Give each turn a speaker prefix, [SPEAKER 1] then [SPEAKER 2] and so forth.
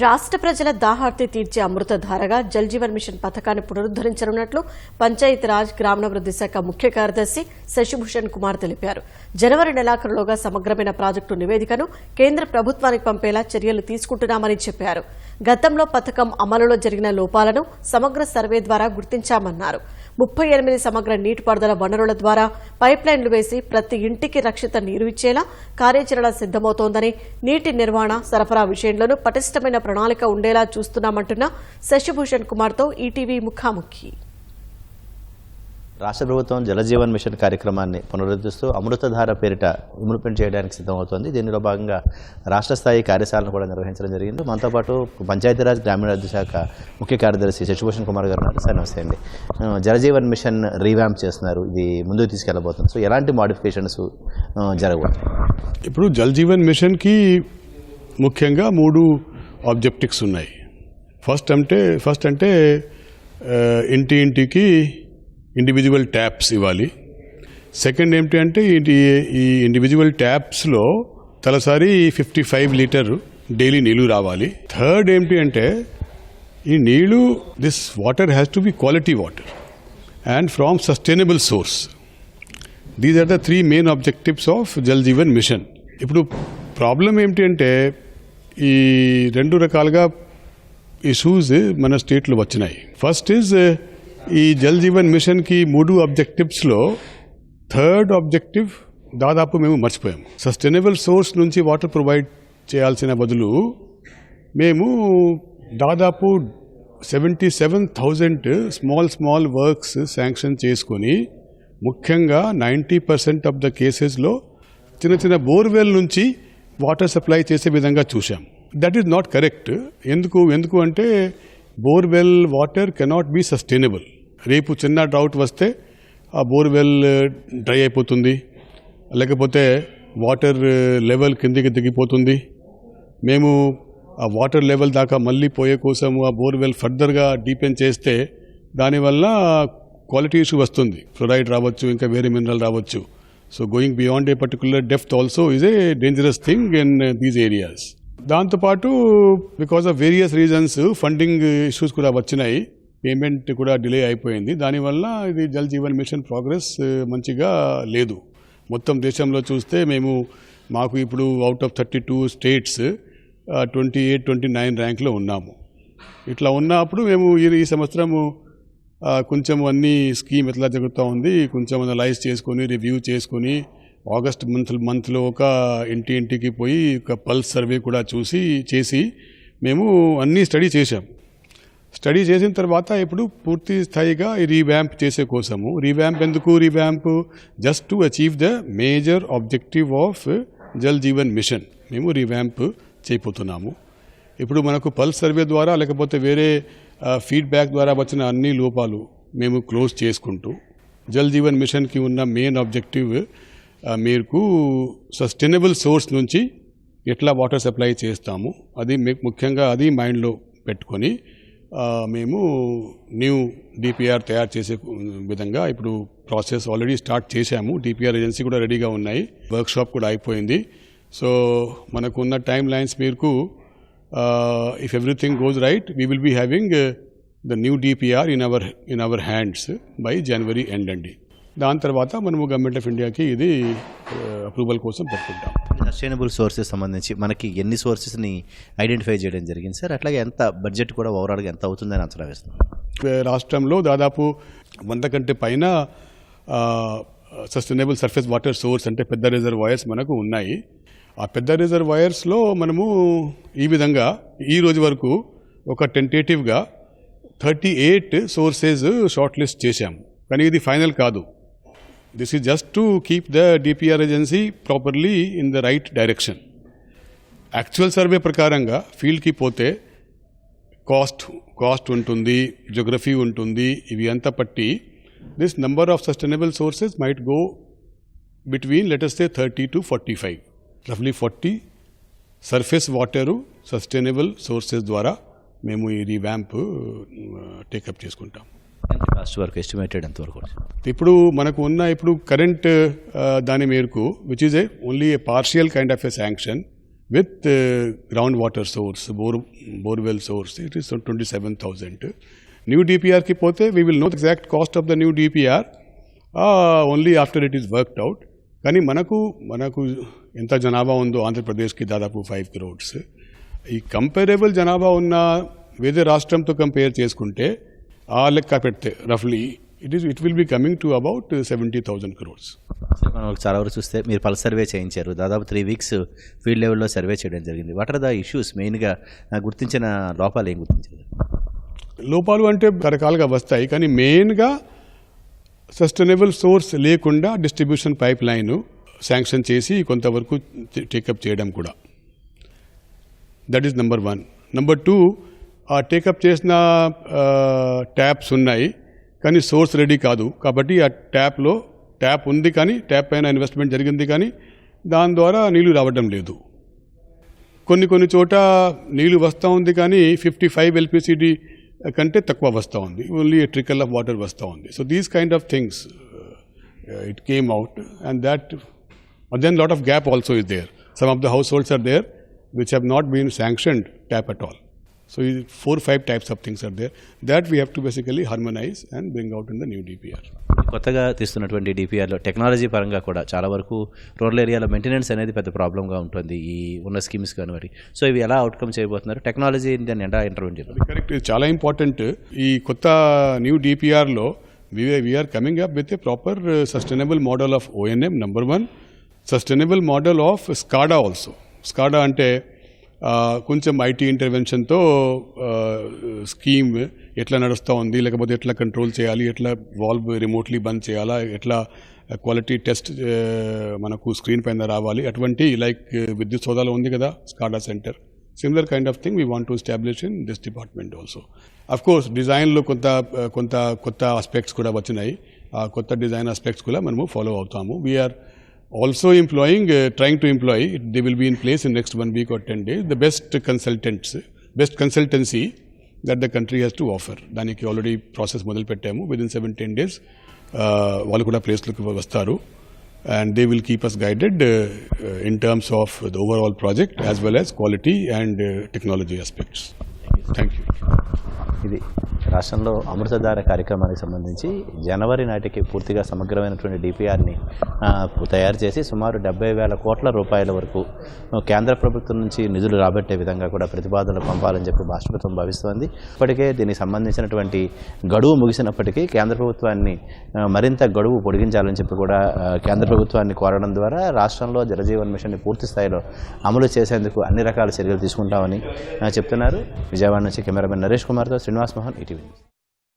[SPEAKER 1] రాష్ట్ర ప్రజల దాహార్తి తీర్చే అమృతధారగా జల్ జీవన్ మిషన్ పథకాన్ని పునరుద్దరించనున్నట్లు పంచాయతీరాజ్ గ్రామీణాభివృద్ధి శాఖ ముఖ్య కార్యదర్శి శశిభూషణ్ కుమార్ తెలిపారు. జనవరి నెలాఖరులోగా సమగ్రమైన ప్రాజెక్టు నివేదికను కేంద్ర ప్రభుత్వానికి పంపేలా చర్యలు తీసుకుంటున్నామని చెప్పారు. గతంలో పథకం అమలులో జరిగిన లోపాలను సమగ్ర సర్వే ద్వారా గుర్తించామన్నారు. ముప్పై ఎనిమిది సమగ్ర నీటిపారుదల వనరుల ద్వారా పైప్లైన్లు వేసి ప్రతి ఇంటికి రక్షిత నీరు ఇచ్చేలా కార్యాచరణ సిద్దమవుతోందని నీటి నిర్వహణ సరఫరా విషయంలోనూ పటిష్టమైన ప్రణాళిక ఉండేలా చూస్తున్నామంటున్న శశిభూషణ్ కుమార్తో ఈటీవీ ముఖాముఖి.
[SPEAKER 2] రాష్ట్ర ప్రభుత్వం జలజీవన్ మిషన్ కార్యక్రమాన్ని పునరుద్ధరిస్తూ అమృతధార పేరిట ఇంప్లిమెంట్ చేయడానికి సిద్ధమవుతోంది. దీనిలో భాగంగా రాష్ట్ర స్థాయి కార్యశాలను కూడా నిర్వహించడం జరిగింది. మనతో పాటు పంచాయతీరాజ్ గ్రామీణాభివృద్ధి శాఖ ముఖ్య కార్యదర్శి శశిభూషణ్ కుమార్ గారు ఉన్నారు సార్ నమస్తే అండి జలజీవన్ మిషన్ రీవ్యాంప్ చేస్తున్నారు. ఇది ముందుకు తీసుకెళ్ళబోతుంది. సో ఎలాంటి మాడిఫికేషన్స్ జరగబోతున్నాయి?
[SPEAKER 3] ఇప్పుడు జల్ జీవన్ మిషన్కి ముఖ్యంగా మూడు ఆబ్జెక్టివ్స్ ఉన్నాయి. ఫస్ట్ అంటే ఫస్ట్ అంటే ఇంటి ఇంటికి ఇండివిజువల్ ట్యాప్స్ ఇవ్వాలి. సెకండ్ ఏంటి అంటే ఈ ఇండివిజువల్ ట్యాప్స్లో తలసారి ఫిఫ్టీ ఫైవ్ లీటర్ డైలీ నీళ్ళు రావాలి. థర్డ్ ఏంటి అంటే ఈ నీళ్ళు this water has to be quality water and from sustainable source these are the three main objectives of Jal Jeevan mission ఇప్పుడు ప్రాబ్లం ఏమిటి అంటే ఈ రెండు రకాలుగా ఇష్యూస్ మన స్టేట్లో వచ్చినాయి. ఫస్ట్ ఈజ్ uh, ఈ జల్ జీవన్ మిషన్కి మూడు ఆబ్జెక్టివ్స్లో థర్డ్ ఆబ్జెక్టివ్ దాదాపు మేము మర్చిపోయాము సస్టైనబుల్ సోర్స్ నుంచి వాటర్ ప్రొవైడ్ చేయాల్సిన బదులు మేము దాదాపు seventy seven thousand small small works sanction చేసుకొని ముఖ్యంగా నైంటీ పర్సెంట్ ఆఫ్ ద కేసెస్లో చిన్న చిన్న బోర్వెల్ నుంచి వాటర్ సప్లై చేసే విధంగా చూసాం దట్ ఈజ్ నాట్ కరెక్ట్ ఎందుకు ఎందుకు అంటే borewell water cannot be sustainable రేపు చిన్న డ్రౌట్ వస్తే ఆ బోర్వెల్ uh, డ్రై అయిపోతుంది. లేకపోతే వాటర్ uh, లెవెల్ కిందికి దిగిపోతుంది. మేము ఆ వాటర్ లెవెల్ దాకా మళ్ళీ పోయే కోసం ఆ బోర్వెల్ ఫర్దర్గా డీపెన్ చేస్తే దానివల్ల క్వాలిటీ ఇష్యూ వస్తుంది. ఫ్లోరైడ్ రావచ్చు ఇంకా వేరే మినరల్ రావచ్చు. So going beyond a particular depth also is a dangerous thing in these areas దాంతోపాటు because of various reasons funding issues కూడా వచ్చినాయి. పేమెంట్ కూడా డిలే అయిపోయింది. దానివల్ల ఇది Jal Jeevan mission progress uh, మంచిగా లేదు. మొత్తం దేశంలో చూస్తే మేము మాకు ఇప్పుడు out of thirty two states twenty eight twenty nine ర్యాంక్లో ఉన్నాము. ఇట్లా ఉన్నప్పుడు మేము ఈ సంవత్సరము కొంచెం అన్నీ స్కీమ్ ఎట్లా జరుగుతూ ఉంది కొంచెం అనలైజ్ చేసుకొని రివ్యూ చేసుకొని ఆగస్ట్ మంత్ మంత్లో ఒక ఇంటి ఇంటికి పోయి ఒక పల్స్ సర్వే కూడా చూసి చేసి మేము అన్నీ స్టడీ చేశాం. స్టడీ చేసిన తర్వాత ఇప్పుడు పూర్తి స్థాయిగా రీవ్యాంప్ చేసే కోసము. రీవ్యాంప్ ఎందుకు revamp? Just to achieve the major objective of Jal Jeevan mission. మేము రీవ్యాంప్ చేయబోతున్నాము. ఇప్పుడు మనకు పల్స్ సర్వే ద్వారా లేకపోతే వేరే ఫీడ్బ్యాక్ ద్వారా వచ్చిన అన్ని లోపాలు మేము క్లోజ్ చేసుకుంటూ జల్ జీవన్ మిషన్కి ఉన్న మెయిన్ ఆబ్జెక్టివ్ మీకు సస్టైనబుల్ సోర్స్ నుంచి ఎట్లా వాటర్ సప్లై చేస్తాము అది మీకు ముఖ్యంగా అది మైండ్లో పెట్టుకొని మేము న్యూ డిపిఆర్ తయారు చేసే విధంగా ఇప్పుడు ప్రాసెస్ ఆల్రెడీ స్టార్ట్ చేశాము. డిపిఆర్ ఏజెన్సీ కూడా రెడీగా ఉన్నాయి. వర్క్షాప్ కూడా అయిపోయింది. సో మనకున్న టైం లైన్స్ మీకు if everything goes right we will be having the new DPR in our in our hands by January end అండి దాని తర్వాత మనము గవర్నమెంట్ ఆఫ్ ఇండియాకి ఇది అప్రూవల్ కోసం పెట్టుకుంటాం.
[SPEAKER 2] సస్టైనబుల్ సోర్సెస్ సంబంధించి మనకి ఎన్ని సోర్సెస్ని ఐడెంటిఫై చేయడం జరిగింది సార్? అట్లాగే ఎంత బడ్జెట్ కూడా ఓవరాల్గా ఎంత అవుతుందని అంచనా వేస్తున్నాం
[SPEAKER 3] రాష్ట్రంలో దాదాపు వంద కంటే పైన సస్టైనబుల్ సర్ఫేస్ వాటర్ సోర్స్ అంటే పెద్ద రిజర్వాయర్స్ మనకు ఉన్నాయి. ఆ పెద్ద రిజర్వాయర్స్లో మనము ఈ విధంగా ఈ రోజు వరకు ఒక టెంటేటివ్గా thirty eight sources shortlist చేశాము కానీ ఇది ఫైనల్ కాదు. This is just to keep the DPR agency properly in the right direction actual survey ప్రకారంగా ఫీల్డ్కి పోతే కాస్ట్ కాస్ట్ ఉంటుంది జోగ్రఫీ ఉంటుంది ఇవి అంతా పట్టి this number of sustainable sources might go between latest thirty to forty five రఫ్లీ forty surface water sustainable sources ద్వారా మేము ఈ రీవ్యాంప్ టేకప్ చేసుకుంటాం. ఇప్పుడు మనకు ఉన్న ఇప్పుడు కరెంట్ దాని మేరకు which is a only a partial kind of a sanction with ground water source bore borewell source it is twenty seven thousand new డిపిఆర్కి పోతే we will know exact cost of the new DPR only after it is worked out కానీ మనకు మనకు ఎంత జనాభా ఉందో ఆంధ్రప్రదేశ్కి దాదాపు five crores ఈ కంపేరబుల్ జనాభా ఉన్న వేరే రాష్ట్రంతో కంపేర్ చేసుకుంటే ఆ లెక్క పెడితే రఫ్లీ it is it will be coming to about seventy thousand
[SPEAKER 2] crores మనం చాలా వరకు చూస్తే మీరు పల్స్ సర్వే చేయించారు. దాదాపు త్రీ వీక్స్ ఫీల్డ్ లెవెల్లో సర్వే చేయడం జరిగింది. వాట్ ఆర్ ద ఇష్యూస్ మెయిన్గా గుర్తించిన లోపాలు ఏం గుర్తించారు
[SPEAKER 3] లోపాలు అంటే రకరకాలుగా వస్తాయి కానీ మెయిన్గా సస్టైనబుల్ సోర్స్ లేకుండా డిస్ట్రిబ్యూషన్ పైప్ లైన్ శాంక్షన్ చేసి కొంతవరకు టేకప్ చేయడం కూడా. That is number one number two ఆ టేకప్ చేసిన ట్యాప్స్ ఉన్నాయి కానీ సోర్స్ రెడీ కాదు. కాబట్టి ఆ ట్యాప్లో ట్యాప్ ఉంది కానీ ట్యాప్ పైన ఇన్వెస్ట్మెంట్ జరిగింది కానీ దాని ద్వారా నీళ్ళు రావడం లేదు. కొన్ని కొన్ని చోట నీళ్ళు వస్తూ ఉంది కానీ ఫిఫ్టీ ఫైవ్ ఎల్పిసిడి కంటే తక్కువ వస్తూ ఉంది. ఓన్లీ ట్రికల్ ఆఫ్ వాటర్ వస్తూ ఉంది. So these kind of things it came out and that then lot of gap also is there some of the households are there which have not been sanctioned tap at all so ఈ four five types of things are there that we have to basically harmonise and bring out in the new DPR
[SPEAKER 2] కొత్తగా తీస్తున్నటువంటి డిపిఆర్లో technology పరంగా కూడా చాలా వరకు rural ఏరియాలో maintenance అనేది పెద్ద ప్రాబ్లంగా ఉంటుంది ఈ ఉన్న స్కీమ్స్ కానీ మరి సో ఇవి ఎలా అవుట్కమ్ చేయబోతున్నారు? టెక్నాలజీ దాన్ని ఎలా ఇంటర్వ్యూ చేయాలి?
[SPEAKER 3] కరెక్ట్ చాలా ఇంపార్టెంట్ ఈ కొత్త new డిపిఆర్లో we're coming up with a proper sustainable model of ONM number one sustainable model of SCADA also SCADA అంటే కొంచెం ఐటీ ఇంటర్వెన్షన్తో స్కీమ్ ఎట్లా నడుస్తూ ఉంది లేకపోతే ఎట్లా కంట్రోల్ చేయాలి ఎట్లా వాల్వ్ రిమోట్లీ బంద్ చేయాలా ఎట్లా క్వాలిటీ టెస్ట్ మనకు స్క్రీన్ పైన రావాలి అటువంటి లైక్ విద్యుత్ సోదాలో ఉంది కదా SCADA centre similar kind of thing we want to establish in this department also of course డిజైన్లో కొంత కొంత కొత్త ఆస్పెక్ట్స్ కూడా వచ్చినాయి. ఆ కొత్త డిజైన్ ఆస్పెక్ట్స్ కూడా మనము ఫాలో అవుతాము. We are Also employing trying to employ they will be in place in next one week or ten days the best consultants best consultancy that the country has to offer దానికి already process మొదలు పెట్టాము with in seven ten days వాళ్ళు కూడా ప్లేస్లోకి వస్తారు and they will keep us guided uh, uh, in terms of the overall project as well as quality and uh, technology aspects. Thank you.
[SPEAKER 2] ఇది రాష్ట్రంలో అమృతధార కార్యక్రమానికి సంబంధించి జనవరి నాటికి పూర్తిగా సమగ్రమైనటువంటి డిపిఆర్ని తయారు చేసి సుమారు డెబ్బై వేల కోట్ల రూపాయల వరకు కేంద్ర ప్రభుత్వం నుంచి నిధులు రాబట్టే విధంగా కూడా ప్రతిపాదనలు పంపాలని చెప్పి రాష్ట్ర ప్రభుత్వం భావిస్తోంది. ఇప్పటికే దీనికి సంబంధించినటువంటి గడువు ముగిసినప్పటికీ కేంద్ర ప్రభుత్వాన్ని మరింత గడువు పొడిగించాలని చెప్పి కూడా కేంద్ర ప్రభుత్వాన్ని కోరడం ద్వారా రాష్ట్రంలో జలజీవన్ మిషన్ని పూర్తి స్థాయిలో అమలు చేసేందుకు అన్ని రకాల చర్యలు తీసుకుంటామని చెప్తున్నారు. విజయవాడ నుంచి కెమెరామెన్ నరేష్ కుమార్తో శ్రీనివాస్ మోహన్ ఈటీవీ